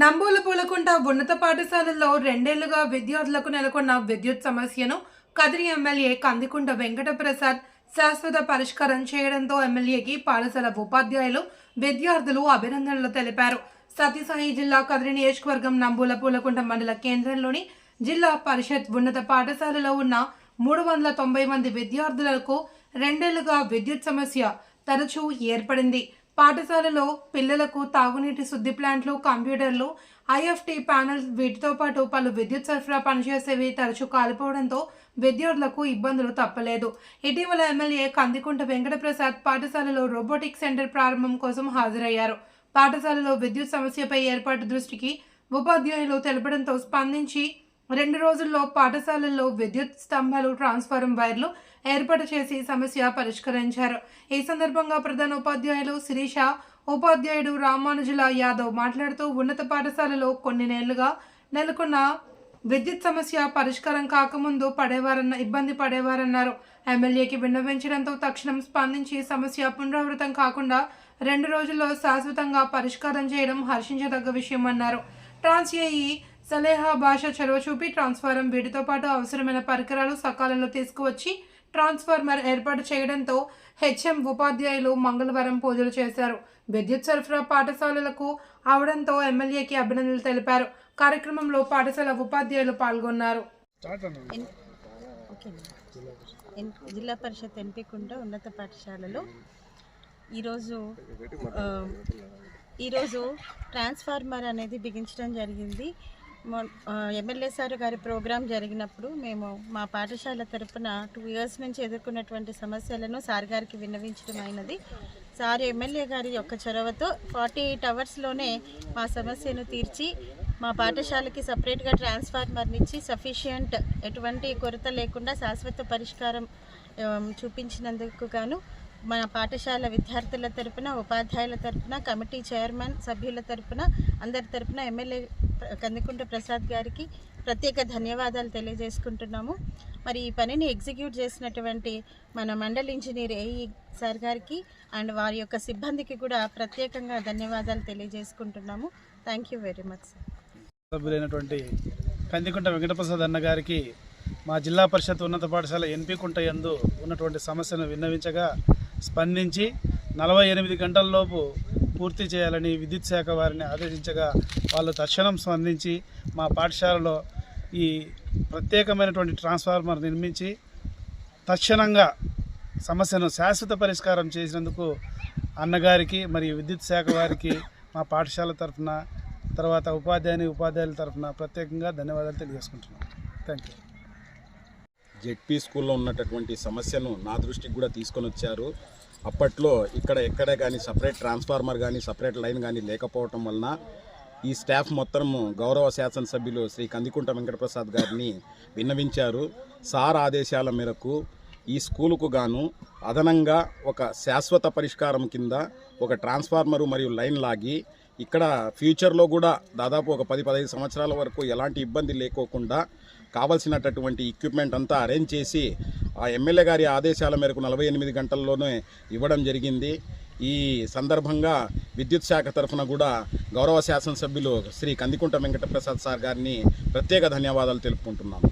నంబూల పూలకుంట ఉన్నత పాఠశాలల్లో రెండేళ్ళుగా విద్యార్థులకు నెలకొన్న విద్యుత్ సమస్యను కదిరి ఎమ్మెల్యే కందికుంట వెంకట ప్రసాద్ శాశ్వత పరిష్కారం చేయడంతో ఎమ్మెల్యేకి పాఠశాల ఉపాధ్యాయులు విద్యార్థులు అభినందనలు తెలిపారు. సత్యసాయి జిల్లా కదిరి నియోజకవర్గం నంబూల పూలకుంట మండల కేంద్రంలోని జిల్లా పరిషత్ ఉన్నత పాఠశాలలో ఉన్న మూడు వందల తొంభై మంది విద్యార్థులకు రెండేళ్ళుగా విద్యుత్ సమస్య తరచూ ఏర్పడింది. పాఠశాలలో పిల్లలకు తాగునీటి శుద్ధి ప్లాంట్లు కంప్యూటర్లు ఐఎఫ్టీ ప్యానెల్స్ వీటితో పాటు పలు విద్యుత్ సరఫరా పనిచేసేవి తరచూ కాలిపోవడంతో విద్యార్థులకు ఇబ్బందులు తప్పలేదు. ఇటీవల ఎమ్మెల్యే కందికుంట వెంకటప్రసాద్ పాఠశాలలో రోబోటిక్ సెంటర్ ప్రారంభం కోసం హాజరయ్యారు. పాఠశాలలో విద్యుత్ సమస్యపై ఏర్పాటు దృష్టికి ఉపాధ్యాయులు తెలపడంతో స్పందించి రెండు రోజుల్లో పాఠశాలల్లో విద్యుత్ స్తంభాలు ట్రాన్స్ఫారం వైర్లు ఏర్పాటు చేసి సమస్య పరిష్కరించారు. ఈ సందర్భంగా ప్రధాన ఉపాధ్యాయులు శిరీష ఉపాధ్యాయుడు రామానుజుల యాదవ్ మాట్లాడుతూ ఉన్నత పాఠశాలలో కొన్ని నెలలుగా నెలకొన్న విద్యుత్ సమస్య పరిష్కారం కాకముందు పడేవారన్న ఇబ్బంది పడేవారన్నారు. ఎమ్మెల్యేకి విన్నవించడంతో తక్షణం స్పందించి సమస్య పునరావృతం కాకుండా రెండు రోజుల్లో శాశ్వతంగా పరిష్కారం చేయడం హర్షించదగ్గ విషయం అన్నారు ట్రాన్స్ ఏఈ సలేహా భాష చొరవ చూపి ట్రాన్స్ఫారం వీటితో పాటు అవసరమైన పరికరాలు సకాలంలో తీసుకువచ్చి ట్రాన్స్ఫార్మర్ ఏర్పాటు చేయడంతో హెచ్ఎం ఉపాధ్యాయులు మంగళవారం పూజలు చేశారు. విద్యుత్ సరఫరా పాఠశాలలకు అవడంతో ఎమ్మెల్యేకి అభినందనలు తెలిపారు. కార్యక్రమంలో పాఠశాల ఉపాధ్యాయులు పాల్గొన్నారు. జిల్లా పరిషత్ ఎంపికుంట ఉన్నత పాఠశాలలో ఈరోజు ఈరోజు ట్రాన్స్ఫార్మర్ అనేది బిగించడం జరిగింది. ఎమ్మెల్యే సార్ గారి ప్రోగ్రాం జరిగినప్పుడు మేము మా పాఠశాల తరపున టూ ఇయర్స్ నుంచి ఎదుర్కొన్నటువంటి సమస్యలను సార్ గారికి విన్నవించడం అయినది. సార్ ఎమ్మెల్యే గారి యొక్క చొరవతో ఫార్టీ ఎయిట్ అవర్స్లోనే మా సమస్యను తీర్చి మా పాఠశాలకి సపరేట్గా ట్రాన్స్ఫార్మర్ని ఇచ్చి సఫిషియంట్ ఎటువంటి కొరత లేకుండా శాశ్వత పరిష్కారం చూపించినందుకు గాను మన పాఠశాల విద్యార్థుల తరపున ఉపాధ్యాయుల తరపున కమిటీ చైర్మన్ సభ్యుల తరపున అందరి తరపున ఎమ్మెల్యే కందికుంట ప్రసాద్ గారికి ప్రత్యేక ధన్యవాదాలు తెలియజేసుకుంటున్నాము. మరి ఈ పనిని ఎగ్జిక్యూట్ చేసినటువంటి మన మండల్ ఇంజనీర్ ఏఈ సార్ గారికి అండ్ వారి యొక్క సిబ్బందికి కూడా ప్రత్యేకంగా ధన్యవాదాలు తెలియజేసుకుంటున్నాము. Thank you very much sir సభ్యులైనటువంటి Kandikunta Venkataprasad అన్న గారికి మా జిల్లా పరిషత్ ఉన్నత పాఠశాల ఎన్పి కుంట యందు ఉన్నటువంటి సమస్యను విన్నవించగా స్పందించి నలభై ఎనిమిది గంటల్లోపు పూర్తి చేయాలని విద్యుత్ శాఖ వారిని ఆదేశించగా వాళ్ళు తక్షణం స్పందించి మా పాఠశాలలో ఈ ప్రత్యేకమైనటువంటి ట్రాన్స్ఫార్మర్ నిర్మించి తక్షణంగా సమస్యను శాశ్వత పరిష్కారం చేసినందుకు అన్నగారికి మరియు విద్యుత్ శాఖ వారికి మా పాఠశాల తరఫున తర్వాత ఉపాధ్యాయుని ఉపాధ్యాయుల తరఫున ప్రత్యేకంగా ధన్యవాదాలు తెలియజేసుకుంటున్నాను థ్యాంక్ యూ జెడ్పీ స్కూల్లో ఉన్నటువంటి సమస్యను నా దృష్టికి కూడా తీసుకొని వచ్చారు. అప్పట్లో ఇక్కడ ఎక్కడే కానీ సపరేట్ ట్రాన్స్ఫార్మర్ కానీ సపరేట్ లైన్ కానీ లేకపోవటం వలన ఈ స్టాఫ్ మొత్తం గౌరవ శాసనసభ్యులు శ్రీ కందికుంట వెంకటప్రసాద్ గారిని విన్నవించారు. సార్ ఆదేశాల మేరకు ఈ స్కూలుకు గాను అదనంగా ఒక శాశ్వత పరిష్కారం కింద ఒక ట్రాన్స్ఫార్మరు మరియు లైన్ లాగి ఇక్కడ ఫ్యూచర్లో కూడా దాదాపు ఒక పది పదహైదు సంవత్సరాల వరకు ఎలాంటి ఇబ్బంది లేకోకుండా కావలసినటువంటి ఎక్విప్మెంట్ అంతా అరేంజ్ చేసి ఆ ఎమ్మెల్యే గారి ఆదేశాల మేరకు నలభై ఎనిమిది గంటల్లోనే ఇవ్వడం జరిగింది. ఈ సందర్భంగా విద్యుత్ శాఖ తరఫున కూడా గౌరవ శాసనసభ్యులు శ్రీ కందికుంట వెంకటప్రసాద్ సార్ గారిని ప్రత్యేక ధన్యవాదాలు తెలుపుకుంటున్నాను